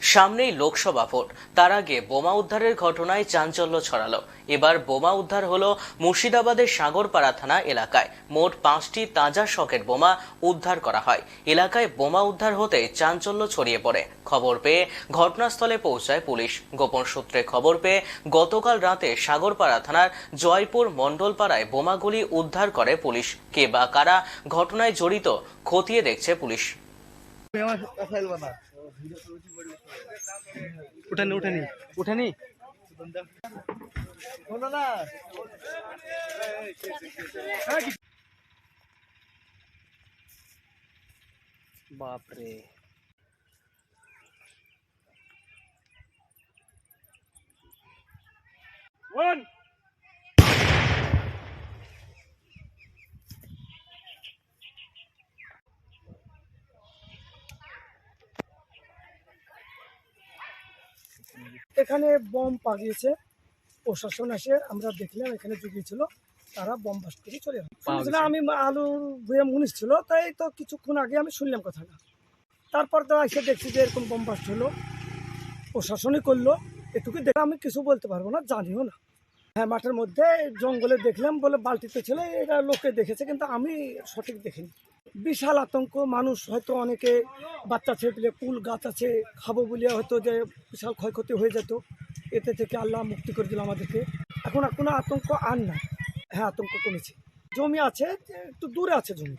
সামনেই লোকসভা ভোট। তার আগে বোমা উদ্ধারের ঘটনায় চাঞ্চল্য ছড়ালো। এবার বোমা উদ্ধার হলো মুর্শিদাবাদের সাগরপাড়া থানা এলাকায়। মোট পাঁচটি তাজা সকেট বোমা উদ্ধার করা হয়। এলাকায় বোমা উদ্ধার হতে চাঞ্চল্য ছড়িয়ে পড়ে। খবর পেয়ে ঘটনাস্থলে পৌঁছায় পুলিশ। গোপন সূত্রে খবর পেয়ে গতকাল রাতে সাগরপাড়া থানার জয়পুর মণ্ডলপাড়ায় বোমাগুলি উদ্ধার করে পুলিশ। কে বা কারা ঘটনায় জড়িত খতিয়ে দেখছে পুলিশ। उठानी उठानी उठानी। बोलो ना बाप रे। वन এখানে বম পাগিয়েছে প্রশাসন এসে আমরা দেখলাম এখানে জুগিয়েছিল তারা বম বাস করে চলে গেল আমি আলু ভুয়ে মুনিশ ছিল তাই তো কিছুক্ষণ আগে আমি শুনলাম কথাটা। তারপর তো এসে দেখছি যে এরকম বম বাস হলো। প্রশাসনই করল। এটুকু দেখে আমি কিছু বলতে পারব না জানিও না। হ্যাঁ মাঠের মধ্যে জঙ্গলে দেখলাম বলে বালতিতে ছিল এটা লোকে দেখেছে, কিন্তু আমি সঠিক দেখিনি। বিশাল আতঙ্ক, মানুষ হয়তো অনেকে বাচ্চা ছেলে কুল গাছ আছে, খাব বলে হয়তো যে বিশাল ক্ষয়ক্ষতি হয়ে যেত। এতে থেকে আল্লাহ মুক্তি করে দিল আমাদেরকে। এখন আর কোনো আতঙ্ক আর না হ্যাঁ আতঙ্ক কমেছে। জমি আছে, একটু দূরে আছে জমি।